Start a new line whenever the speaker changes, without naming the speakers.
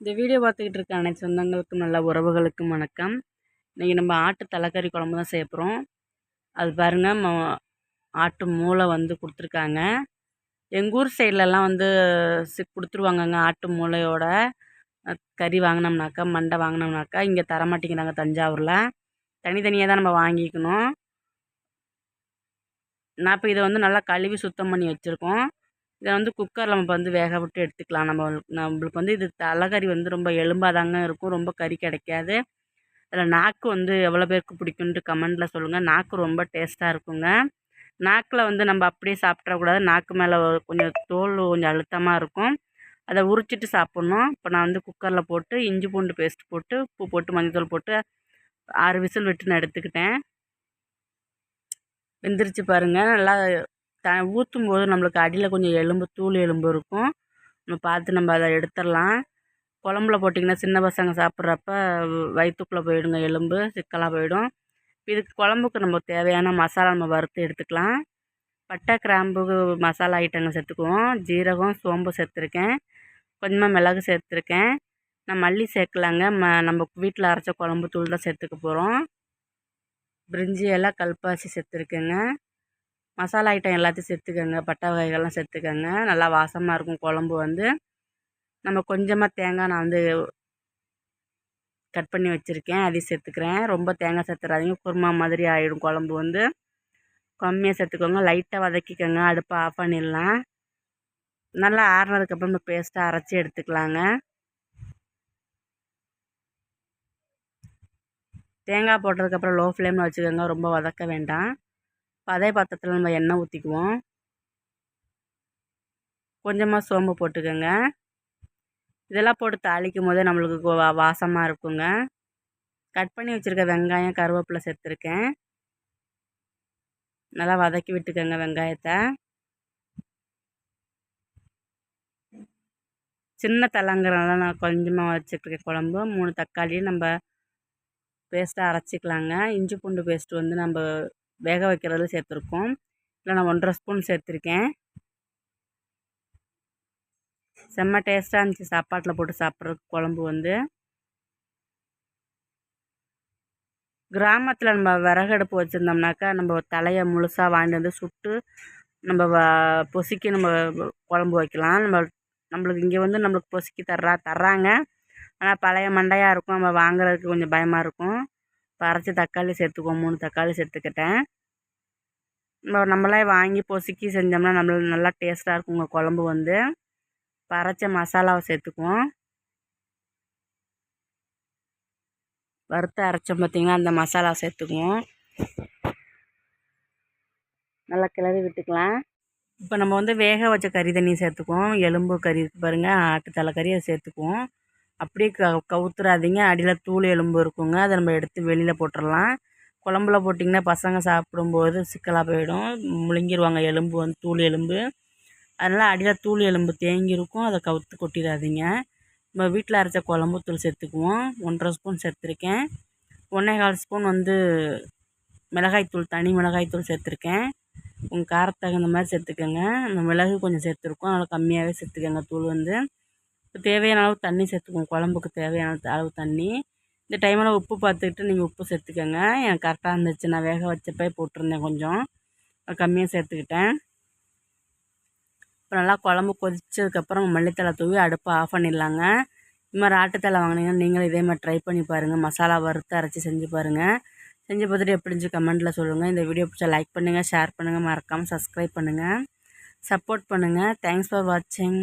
இந்த வீடியோ பார்த்துக்கிட்டு இருக்க அனைத்து சொந்தங்களுக்கும் நல்ல உறவுகளுக்கும் வணக்கம். இன்றைக்கி நம்ம ஆட்டு தலைக்கறி குழம்பு தான் செய்ய போகிறோம் அது பாருங்கள் ம ஆட்டு மூளை வந்து கொடுத்துருக்காங்க. எங்கள் ஊர் சைட்லலாம் வந்து சி கொடுத்துருவாங்கங்க ஆட்டு மூளையோட. கறி வாங்கினோம்னாக்கா மண்டை வாங்கினோம்னாக்கா இங்கே தரமாட்டேங்கிறாங்க தஞ்சாவூரில். தனித்தனியாக தான் நம்ம வாங்கிக்கணும். நான் இப்போ இதை வந்து நல்லா கழுவி சுத்தம் பண்ணி வச்சுருக்கோம். இதை வந்து குக்கரில் நம்ம வந்து வேக விட்டு எடுத்துக்கலாம். நம்ம நம்மளுக்கு வந்து இது தலைகறி வந்து ரொம்ப எலும்பாக தாங்க இருக்கும். ரொம்ப கறி கிடைக்காது. அதில் நாக்கு வந்து எவ்வளோ பேருக்கு பிடிக்குன்ட்டு கமெண்டில் சொல்லுங்கள் நாக்கு ரொம்ப டேஸ்ட்டாக இருக்குங்க. நாக்கில் வந்து நம்ம அப்படியே சாப்பிட்றக்கூடாது நாக்கு மேலே கொஞ்சம் தோல் கொஞ்சம் அழுத்தமாக இருக்கும். அதை உரிச்சிட்டு சாப்பிட்ணும். இப்போ நான் வந்து குக்கரில் போட்டு இஞ்சி பூண்டு பேஸ்ட் போட்டு உப்பு போட்டு மஞ்சள் போட்டு ஆறு விசில் விட்டு நான் எடுத்துக்கிட்டேன். வெந்துருச்சு பாருங்கள் நல்லா த ஊற்றும் போது நம்மளுக்கு அடியில் கொஞ்சம் எலும்பு தூள் எலும்பு இருக்கும். நம்ம பார்த்து நம்ம அதை எடுத்துடலாம். குழம்புல போட்டிங்கன்னா சின்ன பசங்க சாப்பிட்றப்ப வயிற்றுக்குள்ளே போயிடுங்க எலும்பு சிக்கலாக போயிடும். இதுக்கு குழம்புக்கு நம்ம தேவையான மசாலா நம்ம வறுத்து எடுத்துக்கலாம். பட்டை கிராம்பு மசாலா ஐட்டங்கள் சேர்த்துக்குவோம். ஜீரகம் சோம்பு சேர்த்துருக்கேன். கொஞ்சமாக மிளகு சேர்த்துருக்கேன். நான் மல்லி சேர்க்கலாங்க. ம நம்ம வீட்டில் அரைச்ச குழம்பு தூள் தான் சேர்த்துக்க போகிறோம் பிரிஞ்சி எல்லாம் கல்பாசி சேர்த்துருக்கேங்க. மசாலா ஐட்டம் எல்லாத்தையும் சேர்த்துக்கோங்க பட்டை வகைகள்லாம் சேர்த்துக்கோங்க. நல்லா வாசமாக இருக்கும் குழம்பு வந்து. நம்ம கொஞ்சமாக தேங்காய் நான் வந்து கட் பண்ணி வச்சுருக்கேன். அதையும் சேர்த்துக்கிறேன். ரொம்ப தேங்காய் சேர்த்துறாதீங்க. குருமா மாதிரி ஆகிடும் குழம்பு வந்து. கம்மியாக சேர்த்துக்கோங்க. லைட்டாக வதக்கிக்கோங்க. அடுப்பை ஆஃப் பண்ணிடலாம். நல்லா ஆறுனதுக்கப்புறம் நம்ம பேஸ்ட்டாக அரைச்சி எடுத்துக்கலாங்க. தேங்காய் போட்டதுக்கப்புறம் லோ ஃப்ளேமில் வச்சுக்கோங்க. ரொம்ப வதக்க வேண்டாம். இப்போ அதே பாத்திரத்தில் நம்ம எண்ணெய் ஊற்றிக்குவோம் கொஞ்சமாக சோம்பு போட்டுக்கோங்க. இதெல்லாம் போட்டு தாளிக்கும் போதே நம்மளுக்கு வா வாசமாக இருக்குங்க. கட் பண்ணி வச்சுருக்க வெங்காயம் கருவேப்பிலை சேர்த்துருக்கேன். நல்லா வதக்கி விட்டுக்கோங்க வெங்காயத்தை. சின்ன தலைங்கிறனால நான் கொஞ்சமாக வச்சுருக்கேன் குழம்பு. மூணு தக்காளியும் நம்ம பேஸ்ட்டாக அரைச்சிக்கலாங்க. இஞ்சி பூண்டு பேஸ்ட் வந்து நம்ம வேக வைக்கிறதுல சேர்த்துருக்கோம். இல்லை நான் ஒன்றரை ஸ்பூன் சேர்த்துருக்கேன். செம்ம டேஸ்ட்டாக இருந்துச்சு. சாப்பாட்டில் போட்டு சாப்பிட்றதுக்கு குழம்பு வந்து. கிராமத்தில் நம்ம விறகடுப்பு வச்சுருந்தோம்னாக்கா நம்ம தலையை முழுசாக வாங்கிட்டு வந்து சுட்டு நம்ம வ பொசுக்கி நம்ம குழம்பு வைக்கலாம். நம்ம நம்மளுக்கு இங்கே வந்து நம்மளுக்கு பொசுக்கி தர்றா தர்றாங்க. ஆனால் பழைய மண்டையாக இருக்கும். நம்ம வாங்குறதுக்கு கொஞ்சம் பயமாக இருக்கும். இப்போ அரைச்சி தக்காளி சேர்த்துக்குவோம். மூணு தக்காளி சேர்த்துக்கிட்டேன். நம்மளே வாங்கி பொசுக்கி செஞ்சோம்னா நம்மளுக்கு நல்லா டேஸ்ட்டாக இருக்குங்க குழம்பு வந்து. பறச்ச மசாலாவை சேர்த்துக்குவோம். வறுத்து அரைச்சோம் பார்த்திங்கன்னா அந்த மசாலா சேர்த்துக்குவோம். நல்லா கிளறி விட்டுக்கலாம். இப்போ நம்ம வந்து வேக வச்ச கறி தண்ணி சேர்த்துக்குவோம். எலும்பு கறி பாருங்கள் ஆட்டு தலைக்கறி அதை சேர்த்துக்குவோம். அப்படியே க கவுத்துறாதீங்க. அடியில் தூள் எலும்பு இருக்குங்க. அதை நம்ம எடுத்து வெளியில் போட்டுடலாம் குழம்புல போட்டிங்கன்னா பசங்க சாப்பிடும்போது சிக்கலாக போயிடும். முழுங்கிடுவாங்க எலும்பு வந்து தூள் எலும்பு. அதனால் அடியில் தூள் எலும்பு தேங்கியிருக்கும் அதை கவுத்து கொட்டிடாதீங்க. நம்ம வீட்டில் அரைச்ச குழம்பு தூள் சேர்த்துக்குவோம். ஒன்றரை ஸ்பூன் சேர்த்துருக்கேன். ஒன்றே கால் ஸ்பூன் வந்து மிளகாய்த்தூள் தனி மிளகாய்த்தூள் சேர்த்துருக்கேன். உங்கள் காரத்துக்கு தகுந்த மாதிரி சேர்த்துக்கோங்க. அந்த மிளகு கொஞ்சம் சேர்த்துருக்கோம். அதனால் கம்மியாகவே சேர்த்துக்கோங்க தூள் வந்து. தேவையான அளவு தண்ணி சேர்த்துக்குவோம் குழம்புக்கு தேவையான அளவு தண்ணி. இந்த டைமில் உப்பு பார்த்துக்கிட்டு நீங்கள் உப்பு சேர்த்துக்கோங்க. எனக்கு கரெக்டாக இருந்துச்சு. நான் வேக வச்சப்பே போட்டிருந்தேன் கொஞ்சம். கம்மியாக சேர்த்துக்கிட்டேன். இப்போ நல்லா குழம்பு கொதிச்சதுக்கப்புறம் மல்லித்தலை தூவி அடுப்பை ஆஃப் பண்ணிடலாங்க. இது மாதிரி ஆட்டுத்தலை வாங்கினீங்கன்னா நீங்களும் இதே மாதிரி ட்ரை பண்ணி பாருங்கள் மசாலா வறுத்து அரைச்சி செஞ்சு பாருங்கள் செஞ்சு பார்த்துட்டு எப்படி இருந்துச்சு கமெண்ட்டில் சொல்லுங்கள் இந்த வீடியோ பிடிச்சா லைக் பண்ணுங்கள் ஷேர் பண்ணுங்கள் மறக்காமல் சப்ஸ்கிரைப் பண்ணுங்கள் சப்போர்ட் பண்ணுங்கள் தேங்க்ஸ் ஃபார் வாட்சிங்